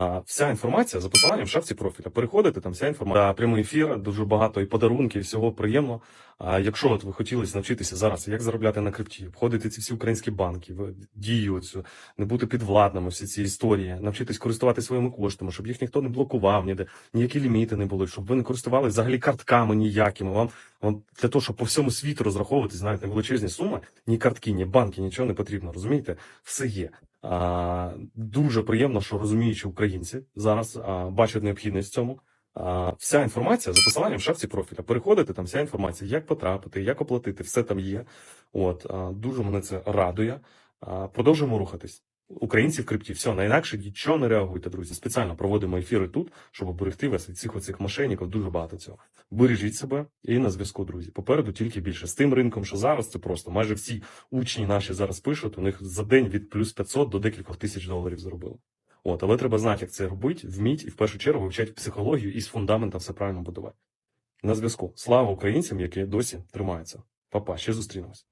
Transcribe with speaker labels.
Speaker 1: Вся інформація за посиланням в шапці профіля. Переходите, там вся інформація. Прямий ефір, дуже багато і подарунків, і всього приємно. А якщо от ви хотіли навчитися зараз, як заробляти на крипті, обходити ці всі українські банки, дію цю, не бути підвладними, всі ці історії, навчитись користуватися своїми коштами, щоб їх ніхто не блокував ніде, ніякі ліміти не були, щоб ви не користувалися взагалі картками ніякими. Вам, вам для того, щоб по всьому світу розраховувати, знаєте, величезні суми, ні картки, ні банки, нічого не потрібно. Розумієте? Все є. Дуже приємно, що розуміючі українці зараз бачать необхідність в цьому. Вся інформація за посиланням в шапці профіля. Переходите, там вся інформація, як потрапити, як оплатити, все там є. От, дуже мене це радує. Продовжуємо рухатись. Українці в крипті, все, на інакше нічого не реагуйте, друзі. Спеціально проводимо ефіри тут, щоб оберегти вас від цих оцих мошенників. Дуже багато цього. Бережіть себе і на зв'язку, друзі. Попереду тільки більше. З тим ринком, що зараз це просто майже всі учні наші зараз пишуть. У них за день від плюс 500 до декількох тисяч доларів зробили. От, але треба знати, як це робити, вміть і в першу чергу вивчати психологію і з фундамента все правильно будувати. На зв'язку. Слава українцям, які досі тримаються. Папа, ще зустрінемось.